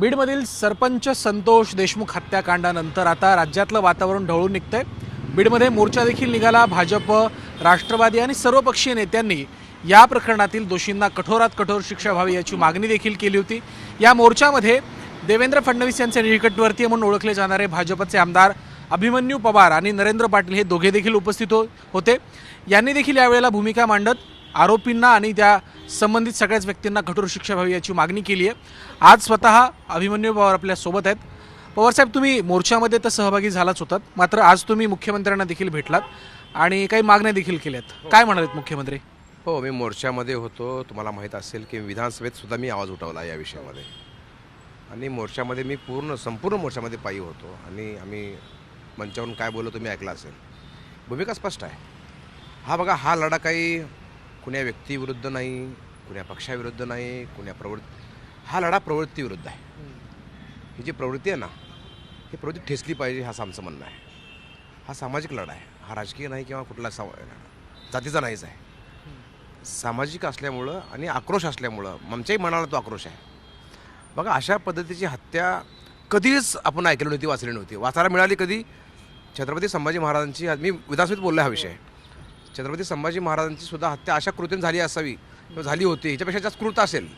बीडमधील सरपंच संतोष देशमुख हत्याकांडानंतर आता राज्यातलं वातावरण ढवळून निघतंय. बीडमध्ये मोर्चा देखील निघाला. भाजप राष्ट्रवादी आणि सर्वपक्षीय नेत्यांनी या प्रकरणातील दोषींना कठोरात कठोर शिक्षा व्हावी याची मागणी देखील केली होती. या मोर्चामध्ये देवेंद्र फडणवीस यांचे निकटवर्तीय म्हणून ओळखले जाणारे भाजपचे आमदार अभिमन्यू पवार आणि नरेंद्र पाटील हे दोघे देखील उपस्थित हो- होते. यांनी देखील यावेळेला भूमिका मांडत आरोपींना आणि त्या संबंधित सगळ्याच व्यक्तींना कठोर शिक्षा व्हावी याची मागणी केली आहे. आज स्वतः अभिमन्यू पवार आपल्यासोबत आहेत. पवारसाहेब तुम्ही मोर्चामध्ये तर सहभागी झालाच होतात. मात्र आज तुम्ही मुख्यमंत्र्यांना देखील भेटलात आणि काही मागण्या देखील केल्यात. काय म्हणालेत मुख्यमंत्री? हो मी मोर्चामध्ये होतो. तुम्हाला माहीत असेल की विधानसभेत सुद्धा मी आवाज उठवला या विषयामध्ये. आणि मोर्चामध्ये मी पूर्ण संपूर्ण मोर्चामध्ये पायी होतो. आणि आम्ही मंचावरून काय बोललो तुम्ही ऐकला असेल. भूमिका स्पष्ट आहे. हा बघा हा लढा काही कुण्या व्यक्तीविरुद्ध नाही कुण्या पक्षाविरुद्ध नाही कुण्या प्रवृत्ती हा लढा प्रवृत्तीविरुद्ध आहे. ही जी प्रवृत्ती आहे ना ही प्रवृत्ती ठेचली पाहिजे हा आमचं म्हणणं आहे. हा सामाजिक लढा आहे. हा राजकीय नाही किंवा कुठला सम जातीचा नाहीच आहे. सामाजिक असल्यामुळं आणि आक्रोश असल्यामुळं आमच्याही मनाला तो आक्रोश आहे. बघा अशा पद्धतीची हत्या कधीच आपण ऐकली नव्हती वाचली नव्हती. वाचायला मिळाली कधी? छत्रपती संभाजी महाराजांची मी विधानसभेत बोललो हा विषय. छत्रपती संभाजी महाराजांची सुद्धा हत्या अशा कृतीने झाली असावी. किंवा झाली होती. ह्याच्यापेक्षा जास्त क्रूरता असेल.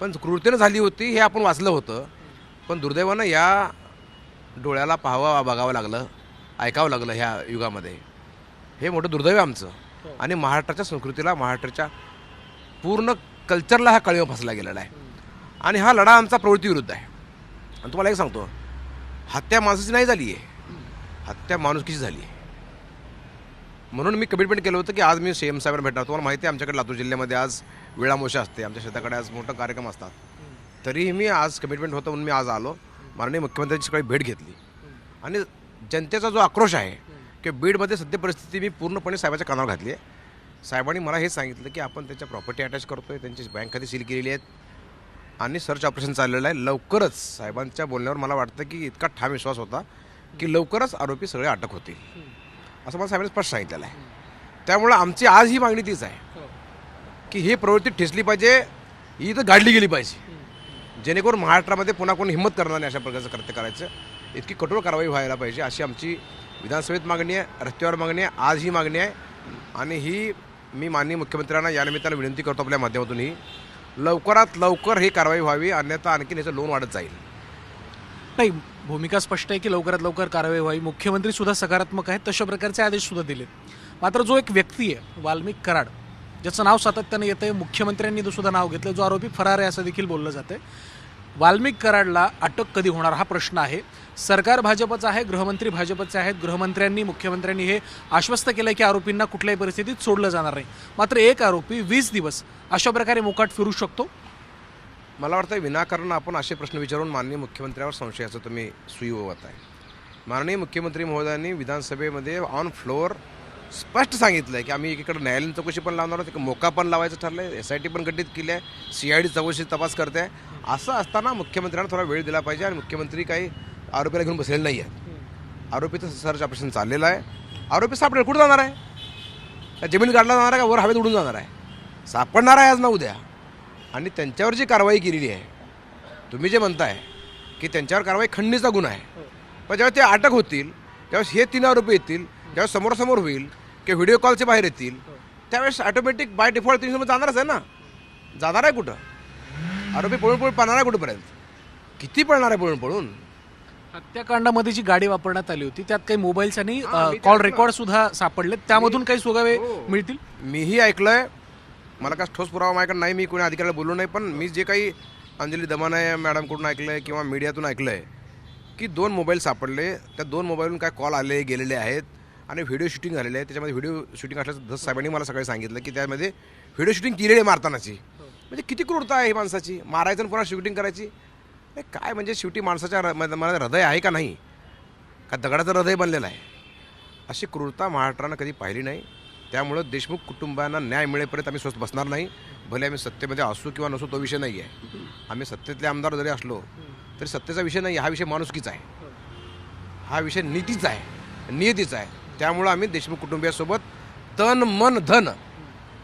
पण कृतीनं झाली होती हे आपण वाचलं होतं. पण दुर्दैवानं या डोळ्याला पाहावं बघावं लागलं ऐकावं लागलं ह्या युगामध्ये. हे मोठं दुर्दैव आमचं. आणि महाराष्ट्राच्या संस्कृतीला महाराष्ट्राच्या पूर्ण कल्चरला हा कळीव फसला गेलेला आहे. आणि हा लढा आमचा प्रवृत्तीविरुद्ध आहे. आणि तुम्हाला एक सांगतो. हत्या माणसाची नाही झाली आहे हत्या माणुसकीची झाली आहे म्हणून मी कमिटमेंट केलं होतं की आज मी सी एम साहेबांना भेटणार. तुम्हाला माहिती आहे आमच्याकडे लातूर जिल्ह्यामध्ये आज वेळामोशा असते. आमच्या शेताकडे आज मोठं कार्यक्रम असतात. तरीही मी आज कमिटमेंट होतं म्हणून मी आज आलो. माननीय मुख्यमंत्र्यांची सकाळी भेट घेतली. आणि जनतेचा जो आक्रोश आहे की बीडमध्ये सध्या परिस्थिती मी पूर्णपणे साहेबाच्या कानावर घातली आहे. साहेबांनी मला हे सांगितलं की आपण त्याच्या प्रॉपर्टी अटॅच करतो आहे त्यांची बँक खाती सील केलेली आहेत. आणि सर्च ऑपरेशन चाललेलं आहे. लवकरच साहेबांच्या बोलण्यावर मला वाटतं की इतका ठाम विश्वास होता की लवकरच आरोपी सगळे अटक होतील. असं मला साहेबांनी स्पष्ट सांगितलेलं आहे. त्यामुळं आमची आज ही मागणी तीच आहे. की ही प्रवृत्ती ठेचली पाहिजे ही तर गाडली गेली पाहिजे. जेणेकरून महाराष्ट्रामध्ये पुन्हा कोणी हिंमत करणार नाही अशा प्रकारचं कृत्य करायचं. इतकी कठोर कारवाई व्हायला पाहिजे अशी आमची विधानसभेत मागणी आहे रस्त्यावर मागणी आहे आज ही मागणी आहे. आणि ही मी माननीय मुख्यमंत्र्यांना या निमित्तानं विनंती करतो आपल्या माध्यमातून ही लवकरात लवकर ही कारवाई व्हावी अन्यथा आणखीन याचं लोन वाढत जाईल. नाही भूमिका स्पष्ट आहे की लवकरात लवकर कारवाई व्हावी. मुख्यमंत्री सुद्धा सकारात्मक आहेत तशा प्रकारचे आदेश सुद्धा दिलेत. मात्र जो एक व्यक्ती आहे वाल्मिक कराड ज्याचं नाव सातत्यानं येतं आहे मुख्यमंत्र्यांनी सुद्धा नाव घेतलं जो आरोपी फरार आहे असं देखील बोललं जातं वाल्मिक कराडला अटक कधी होणार हा प्रश्न आहे. सरकार भाजपचं आहे गृहमंत्री भाजपचे आहेत गृहमंत्र्यांनी मुख्यमंत्र्यांनी हे आश्वस्त केलं की आरोपींना कुठल्याही परिस्थितीत सोडलं जाणार नाही. मात्र एक आरोपी वीस दिवस अशा प्रकारे मोकाट फिरू शकतो. मला वाटतं विनाकारण आपण असे प्रश्न विचारून माननीय मुख्यमंत्र्यावर संशयाचं तुम्ही सुई होत आहे माननीय मुख्यमंत्री महोदयांनी विधानसभेमध्ये ऑन फ्लोअर स्पष्ट सांगितलं आहे की आम्ही एकीकडे न्यायालयीन चौकशी पण लावणार आहोत एक मोका पण लावायचं ठरलं आहे एस आय टी पण गठीत केली आहे सी आय डी चौकशी तपास करते आहे. असं असताना मुख्यमंत्र्यांना थोडा वेळ दिला पाहिजे आणि मुख्यमंत्री काही आरोपीला घेऊन बसलेले नाही आहेत आरोपीचं सर्च ऑपरेशन चाललेलं आहे. आरोपी सापडेल कुठं जाणार आहे? जमीन काढला जाणार आहे का? वर हवेत उडून जाणार आहे. सापडणार आहे आज ना उद्या? आणि त्यांच्यावर जी कारवाई केलेली आहे तुम्ही जे म्हणताय की त्यांच्यावर कारवाई खंडणीचा गुन्हा आहे. पण जेव्हा ते अटक होतील त्यावेळेस हे तीन आरोपी येतील ज्यावेळेस समोरासमोर होईल किंवा व्हिडिओ कॉलचे बाहेर येतील त्यावेळेस ऑटोमॅटिक बाय डिफॉल्ट तीन जाणारच आहे ना? जाणार आहे कुठं? आरोपी पळून पळून पाहणार आहे कुठंपर्यंत? किती पळणार आहे पळून पळून हत्याकांडामध्ये जी गाडी वापरण्यात आली होती त्यात काही मोबाईल्स आणि हा, कॉल रेकॉर्ड सुद्धा सापडले त्यामधून काही सुगावे हो. मिळतील? मीही ऐकलंय मला काय ठोस पुरावा माझ्याकडे नाही मी कोणी अधिकाऱ्याला बोललो नाही पण मी जे काही अंजली दमाने मॅडमकडून ऐकलं आहे किंवा मीडियातून ऐकलं आहे की दोन मोबाईल सापडले त्या दोन मोबाईलवरून काय कॉल आले गेलेले आहेत आणि व्हिडिओ शूटिंग झालेले आहे. त्याच्यामध्ये व्हिडिओ शूटिंग असल्याचं धस साहेबांनी मला सकाळी सांगितलं की त्यामध्ये व्हिडिओ शूटिंग केलेली आहे मारतानाची म्हणजे किती क्रूरता आहे ही माणसाची? मारायचं आणि पुन्हा शूटिंग करायची? काय म्हणजे शेवटी माणसाच्या मला म- हृदय आहे का नाही? का दगडाचं हृदय बनलेलं आहे? अशी क्रूरता महाराष्ट्रानं कधी पाहिली नाही. त्यामुळं देशमुख कुटुंबांना न्याय मिळेपर्यंत आम्ही स्वस्त बसणार नाही. भले आम्ही सत्तेमध्ये असू किंवा नसू तो विषय नाही आहे आम्ही सत्तेतले आमदार जरी असलो तरी सत्तेचा विषय नाही हा विषय माणुसकीचा आहे. हा विषय नीतीचा आहे नियतीचा आहे. त्यामुळं आम्ही देशमुख कुटुंबियासोबत तन मन धन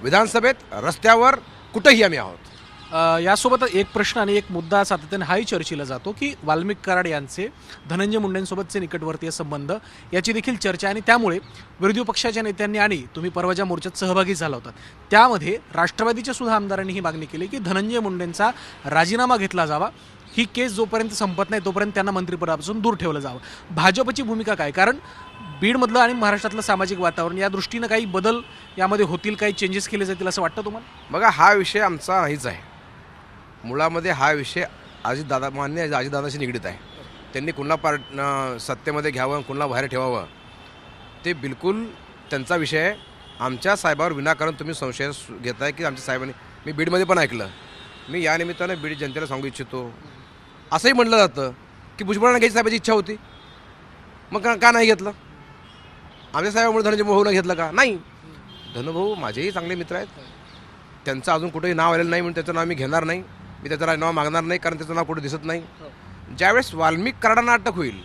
विधानसभेत रस्त्यावर कुठंही आम्ही आहोत. यासोबत एक प्रश्न आणि एक मुद्दा सातत्याने हाही चर्चेला जातो की वाल्मिक कराड यांचे धनंजय मुंडेंसोबतचे निकटवर्तीय संबंध याची देखील चर्चा आणि त्यामुळे विरोधी पक्षाच्या नेत्यांनी आणि तुम्ही परवाच्या मोर्चात सहभागी झाला होता त्यामध्ये राष्ट्रवादीच्या सुद्धा आमदारांनी ही मागणी केली की धनंजय मुंडेंचा राजीनामा घेतला जावा. ही केस जोपर्यंत संपत नाही तोपर्यंत त्यांना मंत्रिपदापासून दूर ठेवलं जावं. भाजपची भूमिका काय? कारण बीडमधलं आणि महाराष्ट्रातलं सामाजिक वातावरण या दृष्टीनं काही बदल यामध्ये होतील काही चेंजेस केले जातील असं वाटतं तुम्हाला? बघा हा विषय आमचा नाहीच आहे. मुळामध्ये हा विषय अजितदादा मान्य आजीदादाशी निगडीत आहे. त्यांनी कुणाला पार्ट सत्तेमध्ये घ्यावं कुणाला बाहेर ठेवावं ते बिलकुल त्यांचा विषय आहे. आमच्या साहेबावर विनाकारण तुम्ही संशय घेत घेताय की आमच्या साहेबांनी मी बीडमध्ये पण ऐकलं. मी या निमित्तानं बीड जनतेला सांगू इच्छितो. असंही म्हटलं जातं की भुजबळांना घ्यायची साहेबाची इच्छा होती. मग का का नाही घेतलं? आमच्या साहेबामुळे धनंजय भाऊला घेतलं का? नाही. धनुभाऊ माझेही चांगले मित्र आहेत. त्यांचं अजून कुठेही नाव आलेलं नाही म्हणून त्याचं नाव मी घेणार नाही. मी त्याचं नाव मागणार नाही कारण त्याचं नाव कुठे दिसत नाही. ज्यावेळेस वाल्मिक कराडांना अटक होईल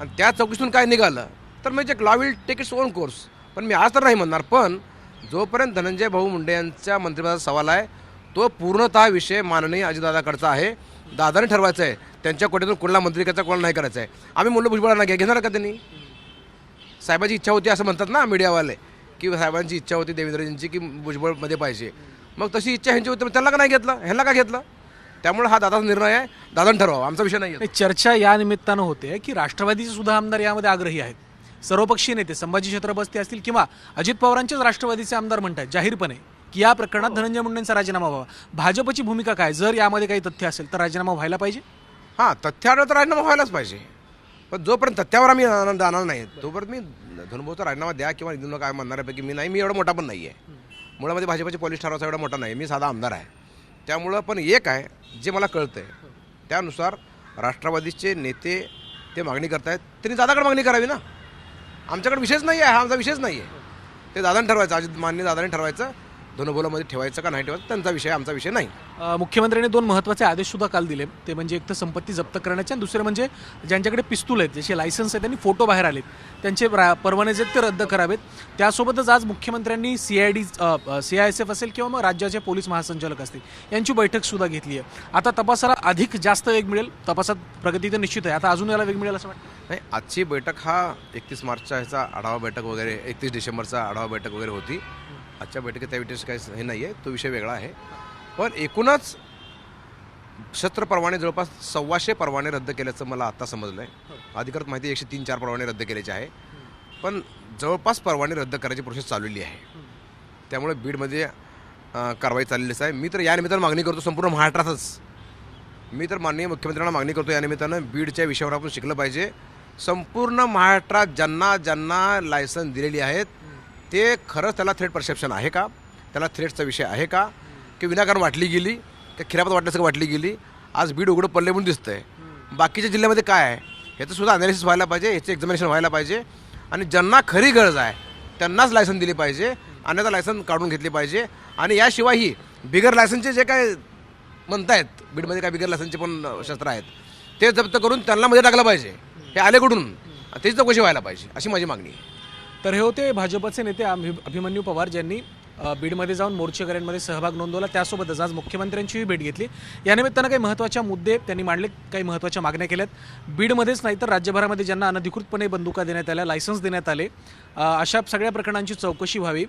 आणि त्या चौकशीतून काय निघालं तर म्हणजे law will take its own course पण मी आज तर नाही म्हणणार पण जोपर्यंत धनंजय भाऊ मुंडे यांच्या मंत्रिपदाचा सवाल आहे तो पूर्णतः विषय माननीय अजितदादाकडचा आहे. दादाने ठरवायचं आहे. त्यांच्या कोट्यातून कुठला मंत्री करायचा कोणाला नाही करायचं आहे. आम्ही मुलं भुजबळांना घ्या घेणार का त्यांनी? साहेबाची इच्छा होती असं म्हणतात ना मीडियावाले की साहेबांची इच्छा होती देवेंद्रजींची की भुजबळमध्ये पाहिजे. मग तशी इच्छा ह्यांची होती मग त्यांना का नाही घेतलं? ह्यांना का घेतलं? त्यामुळे हा दादाचा निर्णय आहे. दादाने ठरवावा. आमचा विषय नाही चर्चा या निमित्तानं होते की राष्ट्रवादीचे सुद्धा आमदार यामध्ये आग्रही आहेत. सर्वपक्षीय नेते संभाजी छत्रपती असतील किंवा अजित पवारांचेच राष्ट्रवादीचे आमदार म्हणतात जाहीरपणे की या प्रकरणात धनंजय मुंडेंचा राजीनामा व्हावा. भाजपची भूमिका काय? जर यामध्ये काही तथ्य असेल तर राजीनामा व्हायला पाहिजे? हां तथ्यावर तर राजीनामा व्हायलाच पाहिजे. पण जोपर्यंत तथ्यावर आम्ही जाणार जाणार नाही तोपर्यंत मी धनुभाऊचा राजीनामा द्या किंवा निधून काय म्हणणाऱ्यापैकी मी नाही. मी एवढा मोठा पण नाही आहे मुळामध्ये भाजपची पॉलिश ठरवायचा एवढा मोठा नाही मी साधा आमदार आहे. त्यामुळं पण एक आहे जे मला कळतं आहे त्यानुसार राष्ट्रवादीचे नेते ते मागणी करतायत. त्यांनी दादाकडे मागणी करावी ना? आमच्याकडे विषयच नाही आहे हा आमचा विषयच नाही आहे ते दादाने ठरवायचं अजित मान्य दादाने ठरवायचं धनुभाऊलामध्ये ठेवायचं का नाही ठेवायचं त्यांचा विषय आमचा विषय नाही. मुख्यमंत्र्यांनी दोन महत्त्वाचे आदेश सुद्धा काल दिले. ते म्हणजे एक तर संपत्ती जप्त करण्याचे आणि दुसरे म्हणजे ज्यांच्याकडे पिस्तूल आहेत ज्याचे लायसन्स आहेत त्यांनी फोटो बाहेर आलेत. त्यांचे रा- परवाने जे आहेत ते रद्द करावेत. त्यासोबतच आज मुख्यमंत्र्यांनी C I D C I S F असेल किंवा मग राज्याचे पोलीस महासंचालक असतील यांची बैठक सुद्धा घेतली आहे. आता तपासाला अधिक जास्त वेग मिळेल तपासात प्रगती तर निश्चित आहे. आता अजून याला वेग मिळेल असं वाटतं? नाही आजची बैठक हा एकतीस मार्चचा ह्याचा आढावा बैठक वगैरे एकतीस डिसेंबरचा आढावा बैठक वगैरे होती. आजच्या बैठकीत त्या विषयी काही हे नाही आहे तो विषय वेगळा आहे. पण एकूणच शस्त्र परवाने जवळपास सव्वाशे परवाने रद्द केल्याचं मला आत्ता समजलं आहे अधिकृत माहिती एकशे तीन चार परवाने रद्द केल्याचे आहे. पण जवळपास परवाने रद्द करायची प्रोसेस चाललेली आहे. त्यामुळे बीडमध्ये कारवाई चाललेलीच आहे. मी तर या निमित्तानं मागणी करतो संपूर्ण महाराष्ट्रातच. मी तर माननीय मुख्यमंत्र्यांना मागणी करतो या निमित्तानं बीडच्या विषयावर आपण शिकलं पाहिजे. संपूर्ण महाराष्ट्रात ज्यांना ज्यांना लायसन दिलेली आहेत ते खरंच त्याला थ्रेट परसेप्शन आहे का? त्याला थ्रेटचा विषय आहे का? की विनाकारण वाटली गेली का खिरापत वाटल्यासारखं वाटली गेली. आज बीड उघडं पडले म्हणून दिसतंय. बाकीच्या जिल्ह्यामध्ये काय आहे? ह्याचं सुद्धा अनालिसिस व्हायला पाहिजे ह्याचं एक्झामिनेशन व्हायला पाहिजे. आणि ज्यांना खरी गरज आहे त्यांनाच लायसन दिली पाहिजे अन्यथा लायसन काढून घेतली पाहिजे. आणि याशिवायही बिगर लायसनचे जे काय म्हणतायत बीडमध्ये काय बिगर लायसनचे पण शस्त्र आहेत ते जप्त करून त्यांना मध्ये टाकलं पाहिजे. हे आले कुठून? त्याची चौकशी व्हायला पाहिजे अशी माझी मागणी तर हे होते भाजपचे नेते अभि अभिमन्यू पवार ज्यांनी बीडमध्ये जाऊन मोर्चेकऱ्यांमध्ये सहभाग नोंदवला. त्यासोबतच आज मुख्यमंत्र्यांचीही भेट घेतली. यानिमित्तानं काही महत्त्वाच्या मुद्दे त्यांनी मांडले काही महत्त्वाच्या मागण्या केल्यात. बीडमध्येच नाही तर राज्यभरामध्ये ज्यांना अनधिकृतपणे बंदुका देण्यात आल्या लायसन्स देण्यात आले अशा सगळ्या प्रकरणांची चौकशी व्हावी.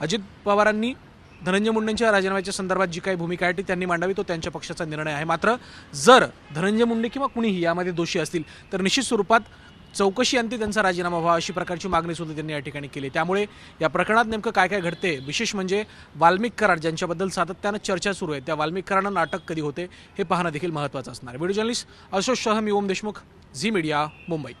अजित पवारांनी धनंजय मुंडेंच्या राजीनाम्याच्या संदर्भात जी काही भूमिका आहे ती त्यांनी मांडावी तो त्यांच्या पक्षाचा निर्णय आहे. मात्र जर धनंजय मुंडे किंवा कुणीही यामध्ये दोषी असतील तर निश्चित स्वरूपात चौकशी अंती त्यांचा राजीनामा व्हावा अशी प्रकारची मागणी सुद्धा त्यांनी या ठिकाणी केली. त्यामुळे या प्रकरणात नेमकं काय काय घडते विशेष म्हणजे वाल्मिक कराड ज्यांच्याबद्दल सातत्यानं चर्चा सुरू आहे त्या वाल्मिक कराडांना अटक कधी होते हे पाहणं देखील महत्त्वाचं असणार व्हिडिओ जर्नलिस्ट अशोक शाह मी ओम देशमुख झी मीडिया मुंबई.